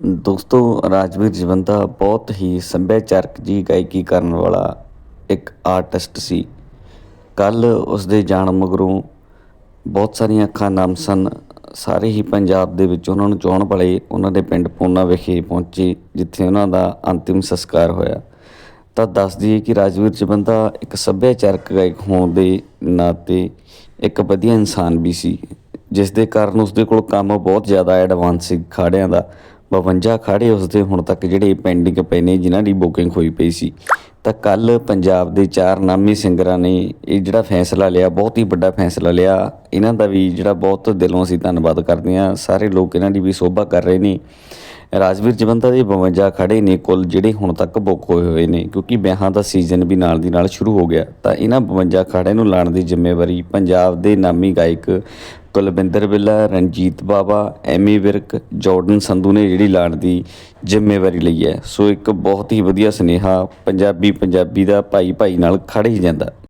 ਦੋਸਤੋ, ਰਾਜਵੀਰ ਜਵੰਦਾ ਬਹੁਤ ਹੀ ਸੱਭਿਆਚਾਰਕ ਜੀ ਗਾਇਕੀ ਕਰਨ ਵਾਲਾ ਇੱਕ ਆਰਟਿਸਟ ਸੀ। ਕੱਲ ਉਸ ਦੇ ਜਾਣ ਮਗਰੋਂ ਬਹੁਤ ਸਾਰੀਆਂ ਅੱਖਾਂ ਨਾਮ ਸਨ। ਸਾਰੇ ਹੀ ਪੰਜਾਬ ਦੇ ਵਿੱਚ ਉਹਨਾਂ ਨੂੰ ਚਾਹੁਣ ਵਾਲੇ ਉਹਨਾਂ ਦੇ ਪਿੰਡ ਪੂਨਾ ਵਿਖੇ ਪਹੁੰਚੇ, ਜਿੱਥੇ ਉਹਨਾਂ ਦਾ ਅੰਤਿਮ ਸੰਸਕਾਰ ਹੋਇਆ। ਤਾਂ ਦੱਸ ਦਈਏ ਕਿ ਰਾਜਵੀਰ ਜਵੰਦਾ ਇੱਕ ਸੱਭਿਆਚਾਰਕ ਗਾਇਕ ਹੋਣ ਦੇ ਨਾਤੇ ਇੱਕ ਵਧੀਆ ਇਨਸਾਨ ਵੀ ਸੀ, ਜਿਸ ਦੇ ਕਾਰਨ ਉਸਦੇ ਕੋਲ ਕੰਮ ਬਹੁਤ ਜ਼ਿਆਦਾ ਐਡਵਾਂਸ ਸੀ ਖਾੜਿਆਂ ਦਾ। 52 ਖਾੜੇ ਉਸਦੇ ਹੁਣ ਤੱਕ ਜਿਹੜੇ ਪੈਂਡਿੰਗ ਪਏ ਨੇ, ਜਿਨ੍ਹਾਂ ਦੀ ਬੁਕਿੰਗ ਹੋਈ ਪਈ ਸੀ। ਤਾਂ ਕੱਲ ਪੰਜਾਬ ਦੇ ਚਾਰ ਨਾਮੀ ਸਿੰਗਰਾਂ ਨੇ ਇਹ ਜਿਹੜਾ ਫੈਸਲਾ ਲਿਆ, ਬਹੁਤ ਹੀ ਵੱਡਾ ਫੈਸਲਾ ਲਿਆ। ਇਹਨਾਂ ਦਾ ਵੀ ਜਿਹੜਾ ਬਹੁਤ ਦਿਲੋਂ ਅਸੀਂ ਧੰਨਵਾਦ ਕਰਦੇ ਹਾਂ। ਸਾਰੇ ਲੋਕ ਇਹਨਾਂ ਦੀ ਵੀ ਸੋਭਾ ਕਰ ਰਹੇ ਨੇ। ਰਾਜਵੀਰ ਜਵੰਦਾ ਦੇ 52 ਖੜੇ ਨੇ ਕੁੱਲ ਜਿਹੜੇ ਹੁਣ ਤੱਕ ਬੁੱਕ ਹੋਏ ਹੋਏ ਨੇ, ਕਿਉਂਕਿ ਵਿਆਹਾਂ ਦਾ ਸੀਜ਼ਨ ਵੀ ਨਾਲ ਦੀ ਨਾਲ ਸ਼ੁਰੂ ਹੋ ਗਿਆ। ਤਾਂ ਇਹਨਾਂ 52 ਖੜਿਆਂ ਨੂੰ ਲਾਣ ਦੀ ਜ਼ਿੰਮੇਵਾਰੀ ਪੰਜਾਬ ਦੇ ਨਾਮੀ ਗਾਇਕ ਕੁਲਵਿੰਦਰ ਬਿੱਲਾ, ਰਣਜੀਤ ਬਾਵਾ ਐਮੀ ਵਿਰਕ, ਜਾਰਡਨ ਸੰਧੂ ਨੇ ਜਿਹੜੀ ਲਾਣ ਦੀ ਜ਼ਿੰਮੇਵਾਰੀ ਲਈ ਹੈ। ਸੋ ਇੱਕ ਬਹੁਤ ਹੀ ਵਧੀਆ ਸੁਨੇਹਾ ਪੰਜਾਬੀ ਪੰਜਾਬੀ ਦਾ ਭਾਈ ਭਾਈ ਨਾਲ ਖੜ ਹੀ ਜਾਂਦਾ।